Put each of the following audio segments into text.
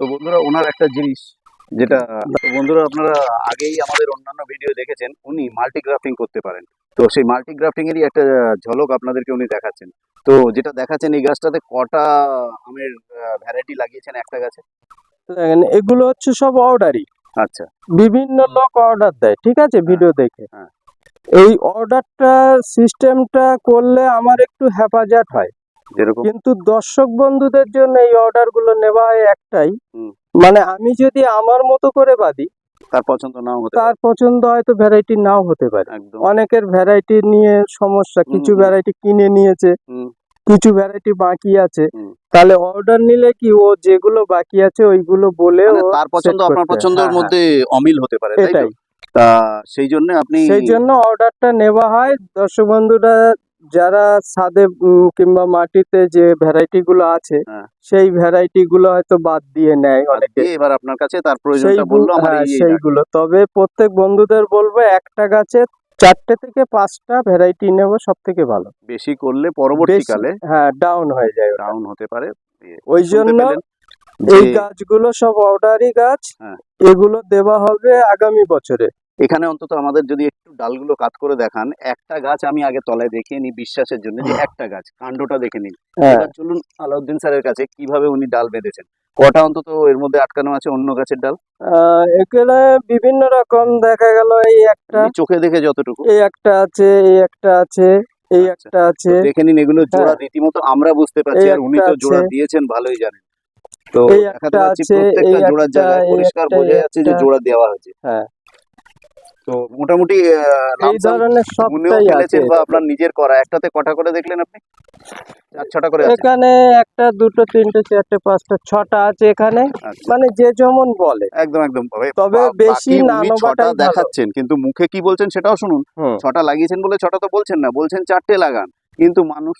তো বন্ধুরা ওনার একটা জিনিস যেটা বন্ধুরা আপনারা আগেই আমাদের অন্যান্য ভিডিও দেখেছেন উনি মাল্টি গ্রাফটিং করতে পারেন। তো সেই মাল্টি গ্রাফটিং এরই একটা ঝলক আপনাদেরকে উনি দেখাচ্ছেন। তো যেটা দেখাচ্ছেন এই গাছটাতে কটা আমের ভ্যারাইটি লাগিয়েছেন একটা গাছে? দেখেন এগুলো হচ্ছে সব অর্ডারই আচ্ছা। বিভিন্ন লোক অর্ডার দেয় ঠিক আছে? ভিডিও দেখে। হ্যাঁ। এই অর্ডারটা সিস্টেমটা করলে আমার একটু হেফাজত হয়। যেরকম? কিন্তু দর্শক বন্ধুদের জন্য এই অর্ডারগুলো নেওয়া হয় একটাই। মানে আমি যদি আমার মতো করে বাঁধি তার পছন্দ নাও হতে তার পছন্দ হয়তো ভ্যারাইটি নাও হতে পারে। অনেকের ভ্যারাইটি নিয়ে সমস্যা কিছু ভ্যারাইটি কিনে নিয়েছে কিছু ভ্যারাইটি বাকি আছে। তাহলে অর্ডার নিলে কি ও যেগুলো বাকি আছে ওইগুলো বলে মানে তার পছন্দ আপনার পছন্দের হ্যাঁ, মধ্যে অমিল হতে পারে হ্যাঁ, এটাই। তা সেই জন্য আপনি সেই জন্য অর্ডারটা নেওয়া হয়। দর্শক বন্ধুরা যারা ছাদে কিংবা মাটিতে যে ভ্যারাইটি গুলো আছে হ্যাঁ। সেই ভ্যারাইটি গুলো হয়তো বাদ দিয়ে নেয় অনেকে এবার আপনার কাছে তার প্রয়োজনটা বলল আমার হ্যাঁ। সেইগুলো তবে প্রত্যেক বন্ধুদের বলব একটা গাছে চারটে থেকে পাঁচটা ভ্যারাইটি নেব সব থেকে ভালো বেশি করলে পরবর্তীকালে হ্যাঁ ডাউন হয়ে যায় ডাউন হতে পারে ওই জন্য এই গাছগুলো সব অর্ডারি গাছ হ্যাঁ। এগুলো দেওয়া হবে আগামী বছরে এখানে অন্তত আমাদের যদি একটু ডালগুলো কাত করে দেখান একটা গাছ আমি আগে তলায় দেখে নিই বিশ্বাসের জন্য যে একটা গাছ কাণ্ডটা দেখে নিন। হ্যাঁ। এবার চলুন আলাউদ্দিন স্যারের কাছে কীভাবে উনি ডাল বেঁধেছেন। কটা অন্তত এর মধ্যে আটকানো আছে অন্য গাছের ডাল? এখানে বিভিন্ন রকম দেখা গেল এই একটা। চোখে দেখে যতটুকু। এই একটা আছে এই একটা আছে এই আচ্ছা। একটা আছে। দেখে নিন এগুলো জোড়া হ্যাঁ। রীতিমতো আমরা বুঝতে পারছি আর উনি তো জোড়া দিয়েছেন ভালোই জানেন। তো পাচ্ছি আছে, প্রত্যেকটা জোড়ার জায়গায় পরিষ্কার বোঝা যাচ্ছে যে জোড়া দেওয়া হয়েছে। হ্যাঁ। তো মোটামুটি এই ধরনের সবটাই আছে। বা আপনার নিজের করা। একটাতে কটা করে দেখলেন আপনি? চার ছটা করে এখানে একটা দুটো তিনটে চারটে পাঁচটা ছটা আছে এখানে। আচ্ছা। মানে যে যেমন বলে। একদম একদম। তবে বেশি বাকি না উনি নেওয়াটাই ছটা ভালো। দেখাচ্ছেন কিন্তু মুখে কি বলছেন সেটাও শুনুন। ছটা লাগিয়েছেন বলে ছটা তো বলছেন না বলছেন চারটে লাগান। কিন্তু মানুষ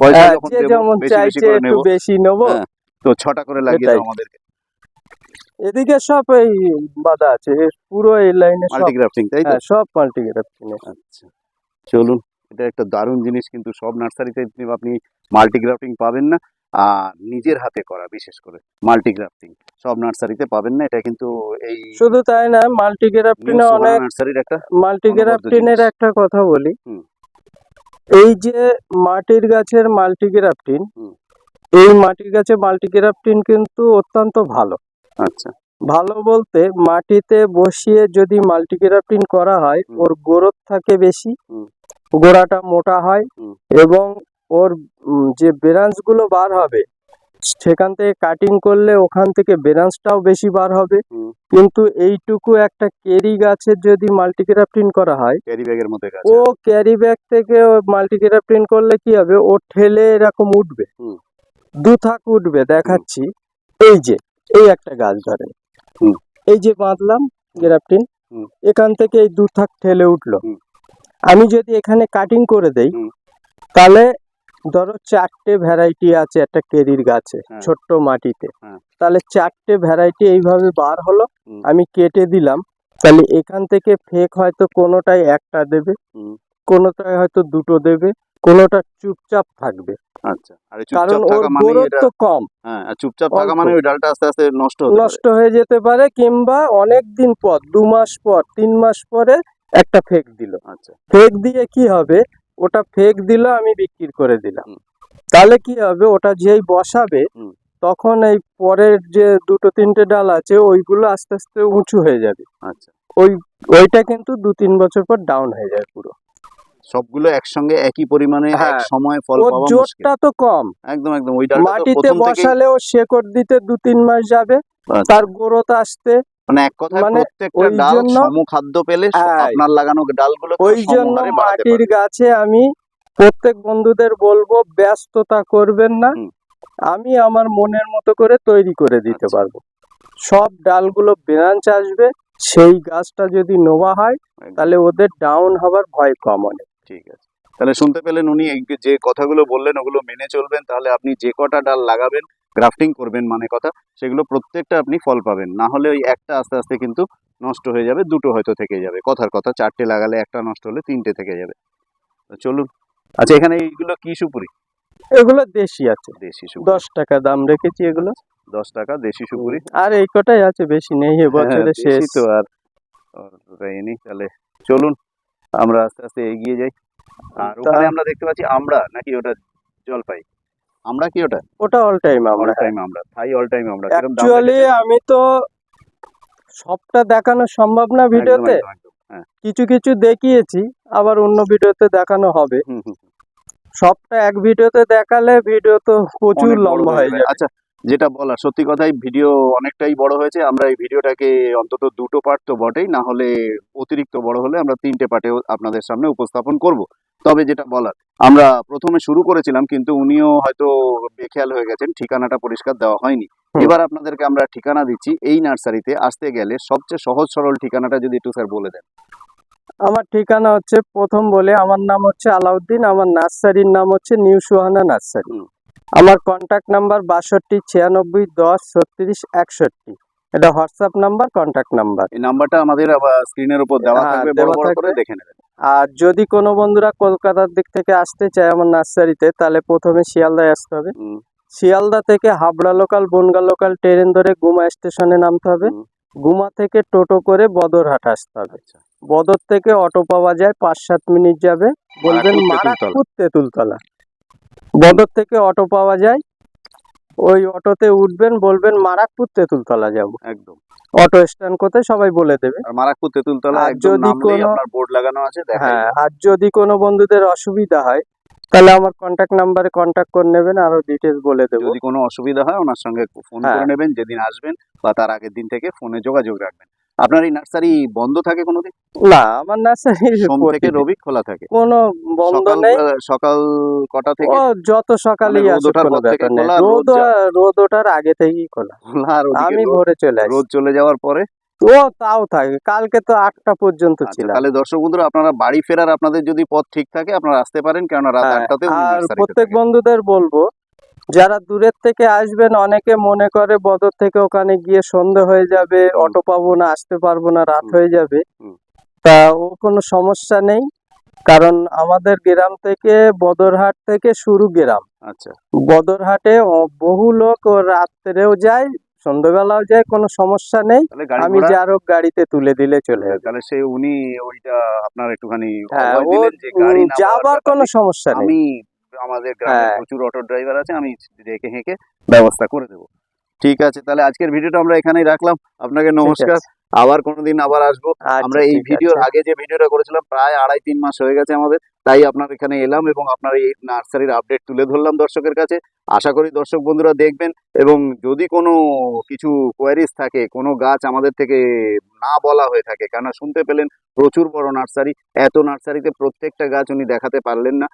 পয়সা হ্যাঁ, যখন বেশি বেশি করে নেব। হ্যাঁ। তো ছটা করে লাগিয়ে দাও আমাদেরকে। এদিকে সব এই বাধা আছে পুরো এই লাইনে সব মাল্টিগ্রাফটিং তাই তো? হ্যাঁ সব মাল্টিগ্রাফ কিনে আচ্ছা চলুন এটা একটা দারুণ জিনিস কিন্তু সব নার্সারিতে আপনি মাল্টিগ্রাফটিং পাবেন না আর নিজের হাতে করা বিশেষ করে মাল্টিগ্রাফটিং সব নার্সারিতে পাবেন না এটা কিন্তু এই শুধু তাই না মাল্টিগ্রাফটিনে অনেক নার্সারির একটা মাল্টিগ্রাফটিনের এর একটা কথা বলি। এই যে মাটির গাছের মাল্টিগ্রাফটিন এই মাটির গাছে মাল্টিগ্রাফটিন কিন্তু অত্যন্ত ভালো। আচ্ছা। ভালো বলতে মাটিতে বসিয়ে যদি মাল্টিগ্রাফটিন করা হয় ওর গ্রোথ থাকে বেশি গোড়াটা মোটা হয় এবং ওর যে ব্রাঞ্চগুলো বার হবে সেখান থেকে কাটিং করলে ওখান থেকে ব্রাঞ্চটাও বেশি বার হবে। কিন্তু এইটুকু একটা কেরি গাছের যদি মাল্টিগ্রাফটিন করা হয় ক্যারি ব্যাগের মধ্যে গাছ ও ক্যারি ব্যাগ থেকে মাল্টিগ্রাফটিন করলে কি হবে? ও ঠেলে এরকম উঠবে। দু থাক উঠবে দেখাচ্ছি। এই যে এই একটা গাছ হুম। এই যে বাঁধলাম গ্রাফটিন এখান থেকে এই দু থাক ঠেলে উঠল। আমি যদি এখানে কাটিং করে দেই তাহলে ধরো চারটে ভ্যারাইটি আছে একটা কেরির গাছে হ্যাঁ। ছোট্ট মাটিতে। হ্যাঁ। তাহলে চারটে ভ্যারাইটি এইভাবে বার হলো আমি কেটে দিলাম। তাহলে এখান থেকে ফেক হয়তো কোনোটাই একটা দেবে। কোনোটায় হয়তো দুটো দেবে কোনোটা চুপচাপ থাকবে। আচ্ছা আর কারণ চুপচাপ ওর থাকা মানে এটা তো কম। হ্যাঁ আর চুপচাপ থাকা অল্প। মানে ওই ডালটা আস্তে আস্তে নষ্ট হতে পারে। নষ্ট হয়ে যেতে পারে কিংবা অনেক দিন পর দু মাস পর তিন মাস পরে একটা ফেক দিল। আচ্ছা। ফেক দিয়ে কি হবে? ওটা ফেক দিল আমি বিক্রি করে দিলাম। হুম। তাহলে কি হবে? ওটা যেই বসাবে হুম। তখন এই পরের যে দুটো তিনটে ডাল আছে ওইগুলো আস্তে আস্তে উঁচু হয়ে যাবে। আচ্ছা। ওই ওইটা কিন্তু দু তিন বছর পর ডাউন হয়ে যায় পুরো। সবগুলো একসঙ্গে একই পরিমাণে এক হ্যাঁ। সময় ফল পাওয়া মুশকিল। জোরটা তো কম। একদম একদম ওই ডালটা তো মাটিতে বসালেও শেকড় দিতে দু তিন মাস যাবে আচ্ছা। তার গ্রোথ আসতে। মানে এক কথায় মানে প্রত্যেকটা ডাল সমখাদ্য পেলে হ্যাঁ। আপনার লাগানো ডালগুলো ওই জন্য মাটির গাছে আমি প্রত্যেক বন্ধুদের বলব ব্যস্ততা করবেন না। আমি আমার মনের মতো করে তৈরি করে দিতে আচ্ছা। পারব। সব ডালগুলো ব্রাঞ্চ আসবে সেই গাছটা যদি নোয়া হয় তাহলে ওদের ডাউন হবার ভয় কম অনেক। ঠিক আছে। তাহলে শুনতে পেলেন উনি যে কথাগুলো বললেন ওগুলো মেনে চলবেন তাহলে আপনি যে কটা ডাল লাগাবেন গ্রাফটিং করবেন মানে কথা সেগুলো প্রত্যেকটা আপনি ফল পাবেন। না হলে ওই একটা আস্তে আস্তে কিন্তু নষ্ট হয়ে যাবে দুটো হয়তো থেকে যাবে। কথার কথা চারটে লাগালে একটা নষ্ট হলে তিনটে থেকে যাবে। তো চলুন। আচ্ছা এখানে এইগুলো কি সুপুরি? এগুলো দেশি আছে। দেশি সুপুরি। দশ টাকা দাম রেখেছি এগুলো। দশ টাকা দেশি সুপুরি। আর এই কটাই আছে বেশি নেই হ্যাঁ, এবছরে দেশি শেষ। তো আর তাহলে চলুন। আমরা আস্তে আস্তে এগিয়ে যাই। আর ওখানে আমরা দেখতে পাচ্ছি আমরা নাকি ওটা জলপাই? আমরা কি ওটা? ওটা অল টাইম আমরা। টাইম আমরা থাই অল টাইম আমরা। অ্যাকচুয়ালি আমি তো সবটা দেখানো সম্ভব না ভিডিওতে। হ্যাঁ। কিছু কিছু দেখিয়েছি আবার অন্য ভিডিওতে দেখানো হবে। হুম, হুম, হুম। সবটা এক ভিডিওতে দেখালে ভিডিও তো প্রচুর লম্বা হয়ে যাবে। আচ্ছা যেটা বলা সত্যি কথাই ভিডিও অনেকটাই বড় হয়েছে। আমরা এই ভিডিওটাকে অন্তত দুটো পার্ট তো বটেই না হলে অতিরিক্ত বড় হলে আমরা তিনটে পার্টেও আপনাদের সামনে উপস্থাপন করব। তবে যেটা বলার আমরা প্রথমে শুরু করেছিলাম কিন্তু উনিও হয়তো বেখেয়াল হয়ে গেছেন ঠিকানাটা পরিষ্কার দেওয়া হয়নি। এবার আপনাদেরকে আমরা ঠিকানা দিচ্ছি এই নার্সারিতে আসতে গেলে সবচেয়ে সহজ সরল ঠিকানাটা যদি একটু স্যার বলে দেন। আমার ঠিকানা হচ্ছে প্রথম বলে আমার নাম হচ্ছে আলাউদ্দিন আমার নার্সারির নাম হচ্ছে নিউ সুহানা নার্সারি। আমার কন্ট্যাক্ট নাম্বার বাষট্টি ছিয়ানব্বই দশ ছত্রিশ একষট্টি। এটা হোয়াটসঅ্যাপ নাম্বার কন্ট্যাক্ট নাম্বার এই নাম্বারটা আমাদের স্ক্রিনের উপর দেওয়া হ্যাঁ, থাকবে বড় বড় করে দেখে নেবেন। আর যদি কোনো বন্ধুরা কলকাতার দিক থেকে আসতে চায় আমার নার্সারিতে তাহলে প্রথমে শিয়ালদায় আসতে হবে। শিয়ালদা থেকে Habra local Bangaon local train ধরে গুমা স্টেশনে নামতে হবে। গুমা থেকে টোটো করে বদরহাট আসতে হবে। আচ্ছা। বদর থেকে অটো পাওয়া যায় পাঁচ সাত মিনিট যাবে। বলবেন মারাকপুর, মারাকপুর তেঁতুলতলা। বদর থেকে অটো পাওয়া যায়। ওই অটোতে উঠবেন বলবেন মারাকপুর তেঁতুলতলা যাব। একদম। অটো স্ট্যান্ড কোথায়? সবাই বলে দেবে। আর মারাকপুর তেঁতুলতলা আর যদি কোনো- বোর্ড লাগানো আছে হ্যাঁ আর যদি কোনো বন্ধুদের অসুবিধা হয় তাহলে আমার কন্ট্যাক্ট নাম্বারে কন্ট্যাক্ট করে নেবেন আরও ডিটেলস বলে দেবো। যদি কোনো অসুবিধা হয় ওনার সঙ্গে ফোন করে হ্যাঁ। নেবেন যেদিন আসবেন বা তার আগের দিন থেকে ফোনে যোগাযোগ রাখবেন। আপনার এই নার্সারি বন্ধ থাকে কোনোদিন? না আমার নার্সারি সোম থেকে রবি খোলা থাকে। কোনো বন্ধ নেই। সকাল কটা থেকে? যত সকালেই মানে রোদ আসুক রোদ রোদ ওঠার আগে থেকেই খোলা। আমি ভোরে চলে আসি। রোদ চলে যাওয়ার পরে? ও তাও থাকে। কালকে তো আটটা পর্যন্ত ছিল তাহলে দর্শক বন্ধুরা আপনারা বাড়ি ফেরার আপনাদের যদি পথ ঠিক থাকে আপনারা আসতে পারেন কেননা রাত হ্যাঁ, আটটাতে আর প্রত্যেক বন্ধুদের বলব যারা দূরের থেকে আসবেন অনেকে মনে করে বদর থেকে ওখানে গিয়ে সন্ধে হয়ে যাবে অটো পাবো না আসতে পারব না রাত হয়ে যাবে। তা ও কোনো সমস্যা নেই কারণ আমাদের গ্রাম থেকে বদরহাট থেকে শুরু গ্রাম। আচ্ছা। বদরহাটে বহু লোক রাত্রেও যায় সন্ধ্যেবেলাও যায় কোনো সমস্যা নেই। আমি যার হোক গাড়িতে তুলে দিলে চলে যাবে। তাহলে সে উনি ওইটা আপনার একটুখানি হ্যাঁ যাবার কোনো সমস্যা নেই। আমাদের গ্রামে হ্যাঁ। প্রচুর অটো ড্রাইভার আছে আমি দেখে হেঁকে ব্যবস্থা করে দেবো। ঠিক আছে তাহলে আজকের ভিডিওটা আমরা এখানেই রাখলাম। আপনাকে নমস্কার। আবার কোনোদিন আবার আসব। আচ্ছা, আমরা এই ভিডিওর আগে যে ভিডিওটা করেছিলাম প্রায় আড়াই তিন মাস হয়ে গেছে আমাদের তাই আপনার এখানে এলাম এবং আপনার এই নার্সারির আপডেট তুলে ধরলাম দর্শকের কাছে। আশা করি দর্শক বন্ধুরা দেখবেন এবং যদি কোনো কিছু কোয়ারিজ থাকে কোনো গাছ আমাদের থেকে না বলা হয়ে থাকে কেন শুনতে পেলেন প্রচুর বড় নার্সারি এত নার্সারিতে প্রত্যেকটা গাছ উনি দেখাতে পারলেন না।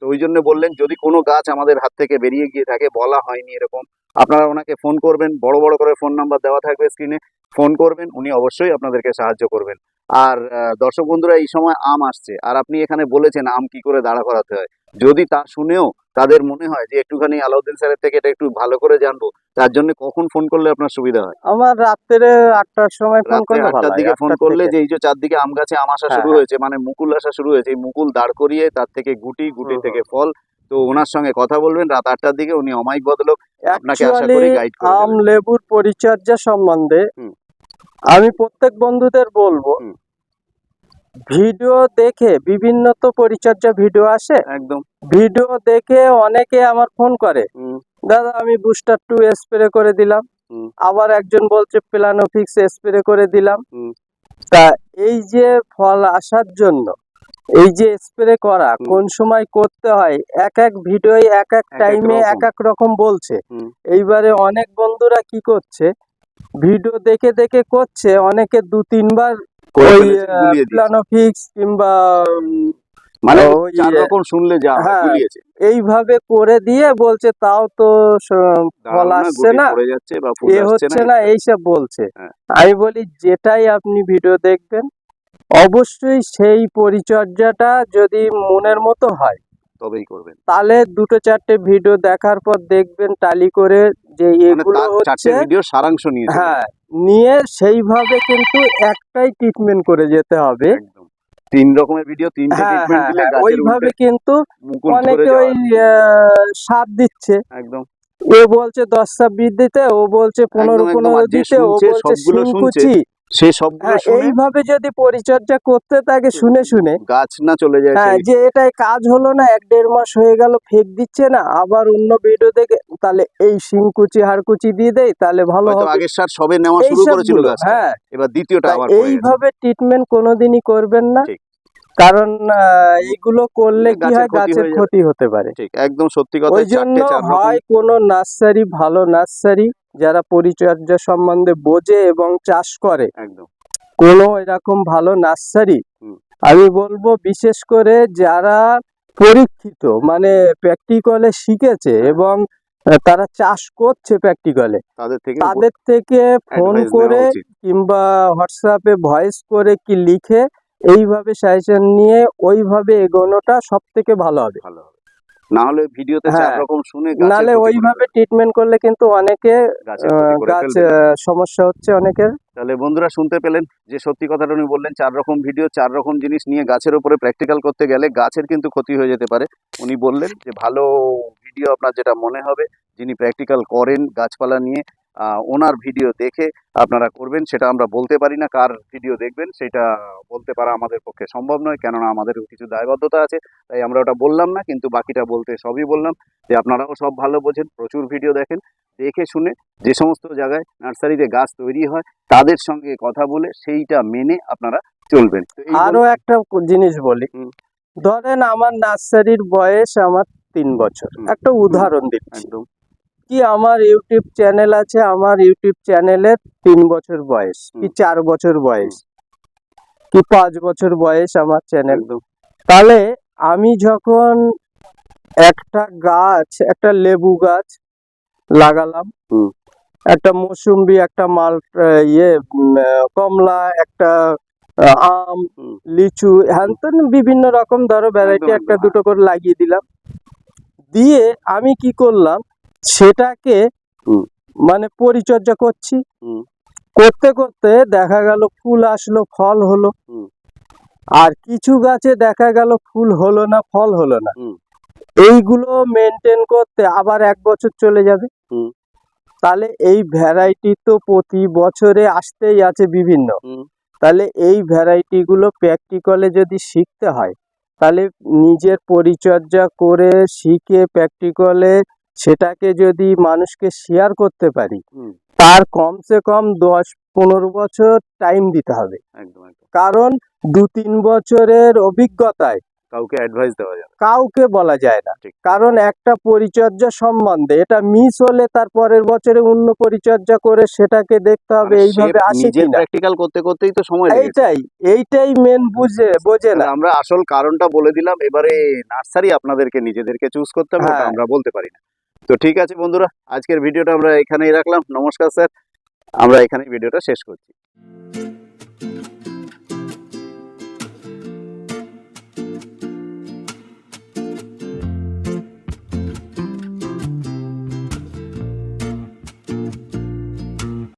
তো ওই জন্য বললেন, যদি কোনো গাছ আমাদের হাত থেকে বেরিয়ে গিয়ে থাকে, বলা হয়নি এরকম, আপনারা ওনাকে ফোন করবেন, বড় বড় করে ফোন নাম্বার দেওয়া থাকবে স্ক্রিনে ফোন করবেন, উনি অবশ্যই আপনাদেরকে সাহায্য করবেন। আর দর্শক বন্ধুরা এই সময় আম আসছে। আর আপনি এখানে বলেছেন আম কি করে দাঁড়া করাতে হয়। যদি তা শুনেও তাদের মনে হয় যে একটুখানি আলাউদ্দিন স্যারের থেকে এটা একটু ভালো করে জানব তার জন্য কখন ফোন করলে আপনার সুবিধা হয়? আমার রাত্রে আটটার সময় ফোন করলে আটটার দিকে ফোন করলে যে এই যে চারদিকে আম গাছে আম আসা হ্যাঁ, শুরু হ্যাঁ। হয়েছে মানে মুকুল আসা শুরু হয়েছে এই মুকুল দাঁড় করিয়ে তার থেকে গুটি গুটি থেকে ফল। তো ওনার সঙ্গে কথা বলবেন রাত আটটার দিকে উনি অমায়িক বদলোক আপনাকে আশা করি গাইড করে আম লেবুর পরিচর্যা সম্বন্ধে। আমি প্রত্যেক বন্ধুদের বলব ভিডিও দেখে বিভিন্ন তো পরিচর্যা ভিডিও আসে একদম। ভিডিও দেখে অনেকে আমার ফোন করে দাদা আমি বুস্টার টু স্প্রে করে দিলাম আবার একজন বলছে প্লানোফিক্স স্প্রে করে দিলাম। তা এই যে ফল আসার জন্য এই যে স্প্রে করা কোন সময় করতে হয় এক এক ভিডিও এক এক এক টাইমে এক এক রকম বলছে। এইবারে অনেক বন্ধুরা কি করছে ভিডিও দেখে দেখে করছে অনেকে দু তিনবার ওই প্লানোফিক্স কিংবা মানে চার রকম শুনলে যা হ্যাঁ, গুলিয়েছে। এইভাবে করে দিয়ে বলছে তাও তো ফল আসছে না। এ হচ্ছে না না এইসব বলছে। হ্যাঁ। আমি বলি যেটাই আপনি ভিডিও দেখবেন অবশ্যই সেই পরিচর্যাটা যদি মনের মতো হয় তবেই করবেন। তাহলে দুটো চারটে ভিডিও দেখার পর দেখবেন টালি করে যে মানে এগুলো হচ্ছে ভিডিও সারাংশ নিয়ে হ্যাঁ নিয়ে সেইভাবে কিন্তু একটাই ট্রিটমেন্ট করে যেতে হবে। তিন রকমের ভিডিও তিনটে হ্যাঁ ট্রিটমেন্ট হ্যাঁ দিলে হ্যাঁ, ওইভাবে কিন্তু অনেকে ওই সাপ দিচ্ছে। একদম। ও বলছে দশ সাপ দিতে ও বলছে পনেরো। পনেরো দিতে ও বলছে। শিংকুচি। সে সবগুলো হ্যাঁ এইভাবে যদি পরিচর্যা করতে থাকে শুনে শুনে। গাছ না চলে যায় হ্যাঁ যে এটাই কাজ হলো না এক দেড় মাস হয়ে গেল ফেক দিচ্ছে না আবার অন্য ভিডিও দেখে তাহলে এই শিংকুচি হাড়কুচি দিয়ে দেয় তাহলে ভালো হবে। আগের সার সবে নেওয়া শুরু করেছিল হ্যাঁ। এবার দ্বিতীয়টা আবার এইভাবে ট্রিটমেন্ট কোনোদিনই করবেন না। কারণ আহ, এইগুলো করলে কি হয়? গাছের ক্ষতি হতে পারে। ঠিক একদম সত্যি কথা ওই জন্য হয় কোনো নার্সারি ভালো নার্সারি। যারা পরিচর্যা সম্বন্ধে বোঝে এবং চাষ করে। একদম। কোনো এরকম ভালো নার্সারি আমি বলব বিশেষ করে যারা পরীক্ষিত মানে প্র্যাকটিক্যালে শিখেছে এবং তারা চাষ করছে প্র্যাকটিক্যালে তাদের থেকে তাদের থেকে ফোন করে কিংবা হোয়াটসঅ্যাপে ভয়েস করে কি লিখে এইভাবে সাজেশন নিয়ে ওইভাবে এগোনোটা সব থেকে ভালো হবে। ভালো হবে। না হলে ভিডিওতে চার হ্যাঁ। রকম শুনে নালে ওইভাবে ট্রিটমেন্ট করলে কিন্তু অনেকে গাছ সমস্যা হচ্ছে অনেকের। তাহলে বন্ধুরা শুনতে পেলেন যে সত্যি কথাটা উনি বললেন চার রকম ভিডিও চার রকম জিনিস নিয়ে গাছের উপরে প্র্যাকটিক্যাল করতে গেলে গাছের কিন্তু ক্ষতি হয়ে যেতে পারে। উনি বললেন যে ভালো ভিডিও আপনার যেটা মনে হবে যিনি প্র্যাকটিক্যাল করেন গাছপালা নিয়ে ওনার ভিডিও দেখে আপনারা করবেন সেটা আমরা বলতে পারি না কার ভিডিও দেখবেন সেটা বলতে পারা আমাদের পক্ষে সম্ভব নয় কেননা আমাদের কিছু দায়বদ্ধতা আছে তাই আমরা ওটা বললাম না কিন্তু বাকিটা বলতে সবই বললাম যে আপনারাও সব ভালো বোঝেন প্রচুর ভিডিও দেখেন দেখে শুনে যে সমস্ত জায়গায় নার্সারিতে গাছ তৈরি হয় তাদের সঙ্গে কথা বলে সেইটা মেনে আপনারা চলবেন। তো এই আরও একটা জিনিস বলি ধরেন আমার নার্সারির বয়স আমার তিন বছর একটা উদাহরণ দিচ্ছি। একদম। কি আমার ইউটিউব চ্যানেল আছে? আমার ইউটিউব চ্যানেলের তিন বছর বয়স। কি চার বছর বয়স? কি পাঁচ বছর বয়স আমার চ্যানেল তাহলে আমি যখন একটা গাছ একটা লেবু গাছ লাগালাম একটা মৌসুম্বি একটা মাল ইয়ে কমলা একটা আম লিচু হ্যান বিভিন্ন রকম ধরো ভ্যারাইটি একটা দুটো করে লাগিয়ে দিলাম। দিয়ে আমি কি করলাম সেটাকে মানে পরিচর্যা করছি। করতে করতে দেখা গেল ফুল আসলো ফল হলো। আর কিছু গাছে দেখা গেল ফুল হলো না ফল হলো না। এইগুলো মেনটেন করতে আবার এক বছর চলে যাবে। তাহলে এই ভ্যারাইটি তো প্রতি বছরে আসতেই আছে বিভিন্ন। তাহলে এই ভ্যারাইটি গুলো প্র্যাকটিক্যালে যদি শিখতে হয় তাহলে নিজের পরিচর্যা করে শিখে প্র্যাকটিক্যালে সেটাকে যদি মানুষকে শেয়ার করতে পারি তার কমসে কম দশ পনেরো বছর টাইম দিতে হবে। কারণ দু তিন বছরের অভিজ্ঞতায় কাউকে অ্যাডভাইস দেওয়া যাবে কাউকে বলা যায় না। কারণ একটা পরিচর্যা সম্বন্ধে এটা মিস হলে তার পরের বছরে অন্য পরিচর্যা করে সেটাকে দেখতে হবে মানে এইভাবে আসে নিজের প্র্যাকটিক্যাল করতে করতেই তো সময় এইটাই এইটাই মেন বুঝে বোঝে না। আমরা আসল কারণটা বলে দিলাম এবারে নার্সারি আপনাদেরকে নিজেদেরকে চুজ করতে হবে হ্যাঁ। আমরা বলতে পারি না। তো ঠিক আছে বন্ধুরা, আজকের ভিডিওটা আমরা এখানেই রাখলাম। নমস্কার স্যার। আমরা এখানে ভিডিওটা শেষ করছি।